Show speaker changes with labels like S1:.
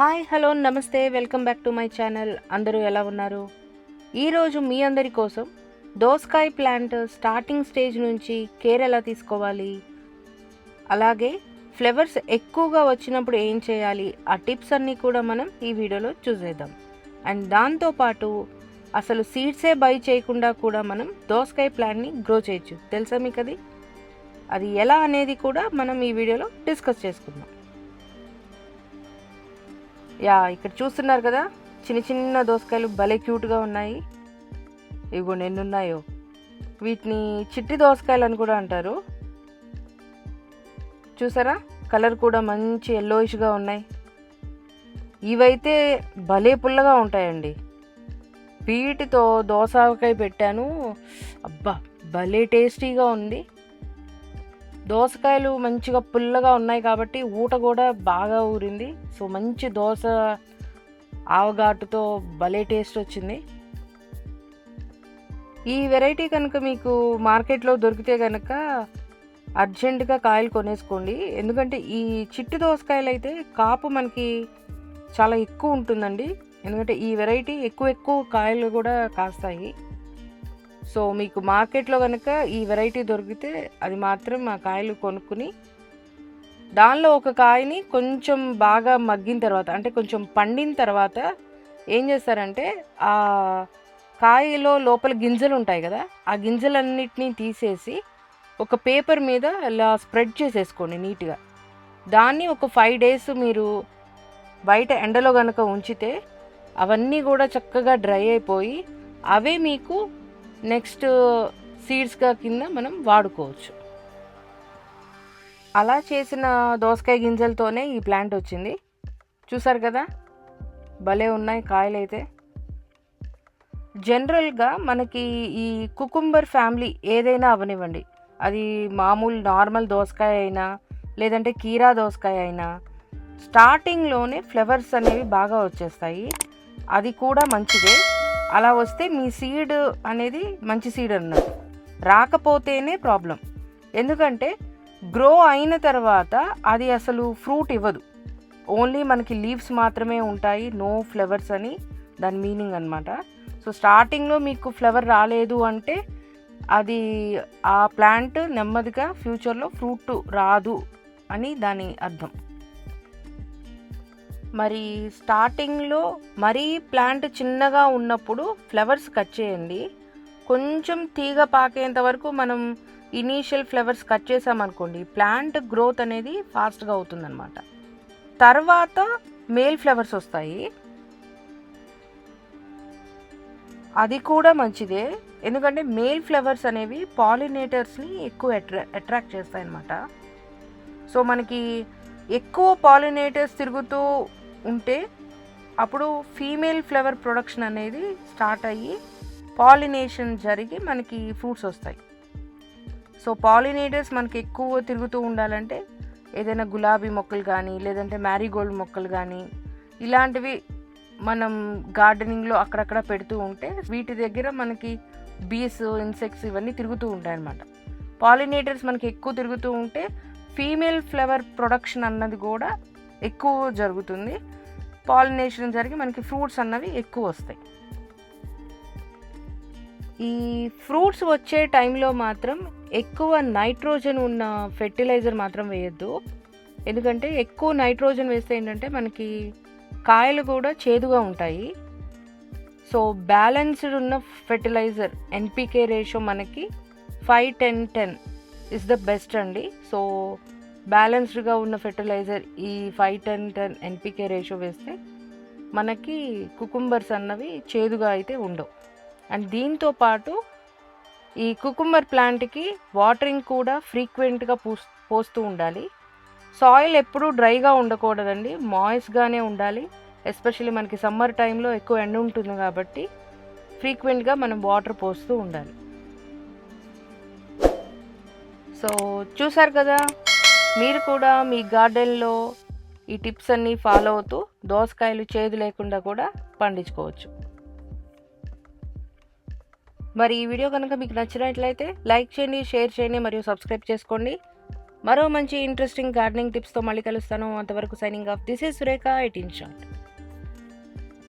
S1: Hi hello నమస్తే welcome back to my channel. అందరూ ఎలా ఉన్నారు? ఈరోజు మీ అందరి కోసం దోసకాయ ప్లాంట్ స్టార్టింగ్ స్టేజ్ నుంచి కేర్ ఎలా తీసుకోవాలి? అలాగే ఫ్లవర్స్ ఎక్కువగా వచ్చినప్పుడు ఏం చేయాలి? ఆ టిప్స్ అన్నీ కూడా మనం ఈ వీడియోలో చూసేద్దాం. అండ్ దాంతోపాటు అసలు సీడ్సే బై చేయకుండా కూడా మనం దోసకాయ ప్లాంట్ని గ్రో చేయొచ్చు. తెలుసా మీకు అది అది ఎలా అనేది కూడా మనం ఈ వీడియోలో డిస్కస్ చేసుకుందాం. యా ఇక్కడ చూస్తున్నారు కదా? చిన్న చిన్న దోసకాయలు భలే క్యూట్గా ఉన్నాయి. ఇగో ఎన్నున్నాయో వీటిని చిట్టి దోసకాయలు అని కూడా అంటారు. చూసారా? కలర్ కూడా మంచి ఎల్లోయిష్గా ఉన్నాయి. ఇవైతే భలే పుల్లగా ఉంటాయండి. వీటితో దోసకాయ పెట్టాను. అబ్బా భలే టేస్టీగా ఉంది. దోసకాయలు మంచిగా పుల్లగా ఉన్నాయి కాబట్టి ఊట కూడా బాగా ఊరింది. సో మంచి దోస ఆవగాటుతో భలే టేస్ట్ వచ్చింది. ఈ వెరైటీ కనుక మీకు మార్కెట్లో దొరికితే కనుక అర్జెంటుగా కాయలు కొనేసుకోండి. ఎందుకంటే ఈ చిట్టి దోసకాయలు అయితే కాపు మనకి చాలా ఎక్కువ ఉంటుందండి. ఎందుకంటే ఈ వెరైటీ ఎక్కువ ఎక్కువ కాయలు కూడా కాస్తాయి. సో మీకు మార్కెట్లో కనుక ఈ వెరైటీ దొరికితే అది మాత్రం ఆ కాయలు కొనుక్కుని దానిలో ఒక కాయని కొంచెం బాగా మగ్గిన తర్వాత అంటే కొంచెం పండిన తర్వాత ఏం చేస్తారంటే ఆ కాయలో లోపల గింజలు ఉంటాయి కదా ఆ గింజలన్నిటినీ తీసేసి ఒక పేపర్ మీద ఇలా స్ప్రెడ్ చేసేసుకోండి నీట్గా. దాన్ని ఒక ఫైవ్ డేస్ మీరు బయట ఎండలో కనుక ఉంచితే అవన్నీ కూడా చక్కగా డ్రై అయిపోయి అవే మీకు నెక్స్ట్ సీడ్స్గా కింద మనం వాడుకోవచ్చు. అలా చేసిన దోసకాయ గింజలతోనే ఈ ప్లాంట్ వచ్చింది. చూసారు కదా? భలే ఉన్నాయి కాయలు అయితే జనరల్గా మనకి ఈ కుకుంబర్ ఫ్యామిలీ ఏదైనా అవనివ్వండి. అది మామూలు నార్మల్ దోసకాయ అయినా లేదంటే కీరా దోసకాయ అయినా స్టార్టింగ్లోనే ఫ్లవర్స్ అనేవి బాగా వచ్చేస్తాయి. అది కూడా మంచిదే. అలా వస్తే మీ సీడ్ అనేది మంచి సీడ్ అన్నట్టు రాకపోతేనే ప్రాబ్లం. ఎందుకంటే గ్రో అయిన తర్వాత అది అసలు ఫ్రూట్ ఇవ్వదు. ఓన్లీ మనకి లీవ్స్ మాత్రమే ఉంటాయి నో ఫ్లవర్స్ అని దాని మీనింగ్ అనమాట సో స్టార్టింగ్లో మీకు ఫ్లవర్ రాలేదు అంటే అది ఆ ప్లాంట్ నెమ్మదిగా ఫ్యూచర్లో ఫ్రూట్ రాదు అని దాని అర్థం. మరి స్టార్టింగ్లో మరీ ప్లాంట్ చిన్నగా ఉన్నప్పుడు ఫ్లవర్స్ కట్ చేయండి. కొంచెం తీగ పాకేంత వరకు మనం ఇనీషియల్ ఫ్లవర్స్ కట్ చేసామనుకోండి ప్లాంట్ గ్రోత్ అనేది ఫాస్ట్గా అవుతుందన్నమాట. తర్వాత మేల్ ఫ్లవర్స్ వస్తాయి. అది కూడా మంచిదే. ఎందుకంటే మేల్ ఫ్లవర్స్ అనేవి పాలినేటర్స్ని ఎక్కువ అట్రా అట్రాక్ట్ చేస్తాయన్నమాట. సో మనకి ఎక్కువ పాలినేటర్స్ తిరుగుతూ ఉంటే అప్పుడు ఫీమేల్ ఫ్లవర్ ప్రొడక్షన్ అనేది స్టార్ట్ అయ్యి పాలినేషన్ జరిగి మనకి ఫ్రూట్స్ వస్తాయి. సో పాలినేటర్స్ మనకి ఎక్కువ తిరుగుతూ ఉండాలంటే ఏదైనా గులాబీ మొక్కలు కానీ లేదంటే మ్యారీగోల్డ్ మొక్కలు కానీ ఇలాంటివి మనం గార్డెనింగ్లో అక్కడక్కడ పెడుతూ ఉంటే వీటి దగ్గర మనకి బీస్ ఇన్సెక్ట్స్ ఇవన్నీ తిరుగుతూ ఉంటాయి అన్నమాట పాలినేటర్స్ మనకి ఎక్కువ తిరుగుతూ ఉంటే ఫీమేల్ ఫ్లవర్ ప్రొడక్షన్ అన్నది కూడా ఎక్కువ జరుగుతుంది. పాలినేషన్ జరిగి మనకి ఫ్రూట్స్ అన్నవి ఎక్కువ వస్తాయి. ఈ ఫ్రూట్స్ వచ్చే టైంలో మాత్రం ఎక్కువ నైట్రోజన్ ఉన్న ఫెర్టిలైజర్ మాత్రం వేయద్దు. ఎందుకంటే ఎక్కువ నైట్రోజన్ వేస్తే ఏంటంటే మనకి కాయలు కూడా చేదుగా ఉంటాయి. సో బ్యాలెన్స్డ్ ఉన్న ఫెర్టిలైజర్ ఎన్పికే రేషియో మనకి five ten ten is the best అండి. సో బ్యాలెన్స్డ్గా ఉన్న ఫెర్టిలైజర్ ఈ five ten ten NPK ratio వేస్తే మనకి కుకుంబర్స్ అన్నవి చేదుగా అయితే ఉండవు. అండ్ దీంతో పాటు ఈ కుకుంబర్ ప్లాంట్కి వాటరింగ్ కూడా ఫ్రీక్వెంట్గా పూస్ పోస్తూ ఉండాలి. సాయిల్ ఎప్పుడూ డ్రైగా ఉండకూడదండి మాయిస్గానే ఉండాలి. ఎస్పెషల్లీ మనకి సమ్మర్ టైంలో ఎక్కువ ఎండ ఉంటుంది కాబట్టి ఫ్రీక్వెంట్గా మనం వాటర్ పోస్తూ ఉండాలి. సో చూసారు కదా? మీరు కూడా మీ గార్డెన్లో ఈ టిప్స్ అన్నీ ఫాలో అవుతూ దోసకాయలు చేదు లేకుండా కూడా పండించుకోవచ్చు. మరి ఈ వీడియో కనుక మీకు నచ్చినట్లయితే లైక్ చేయండి షేర్ చేయండి మరియు సబ్స్క్రైబ్ చేసుకోండి. మరో మంచి ఇంట్రెస్టింగ్ గార్డెనింగ్ టిప్స్తో మళ్ళీ కలుస్తాను. అంతవరకు signing off. This is Surekha eighteen shot